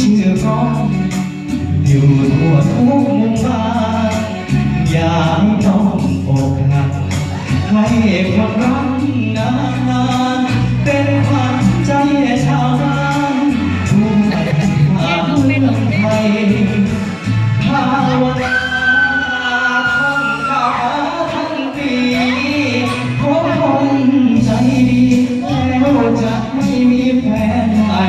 ชื่อร้อง อยู่ทั่วทุกมุมบ้านอย่าให้น้องอกหักให้คนรักนานเป็นความใจชาวบ้านทุกางเมืไทยภาวนาท่องคาทั้งปีขอคใจดีแล้จะไม่มีแฟนใหม่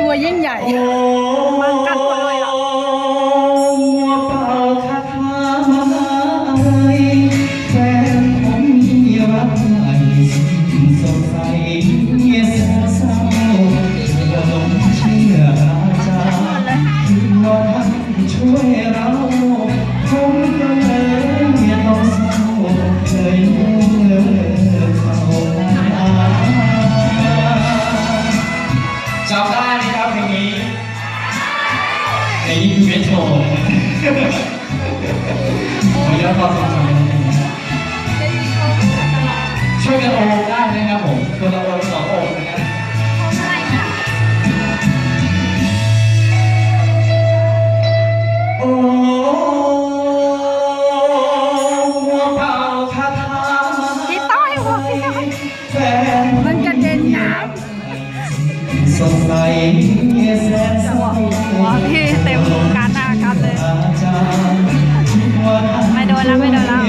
ตัวยิ่งใหญ่ ช่วยเราผมก็เลยไม่ต้องเศร้าเลยเลิกเข้ามาจำได้ไหมครับเพลงนี้เพลงนี้คือเมโทรขออนุญาตฟังฟังช่วยกันโอมได้นะครับผมคนละโอมสอง มันกระเด็นน้สดใสแสนเศร้าหัวพี่เต็มการหน้ากันเลยอาจารย์ว่าท่านไม่โดนแล้วไม่โดนแล้ว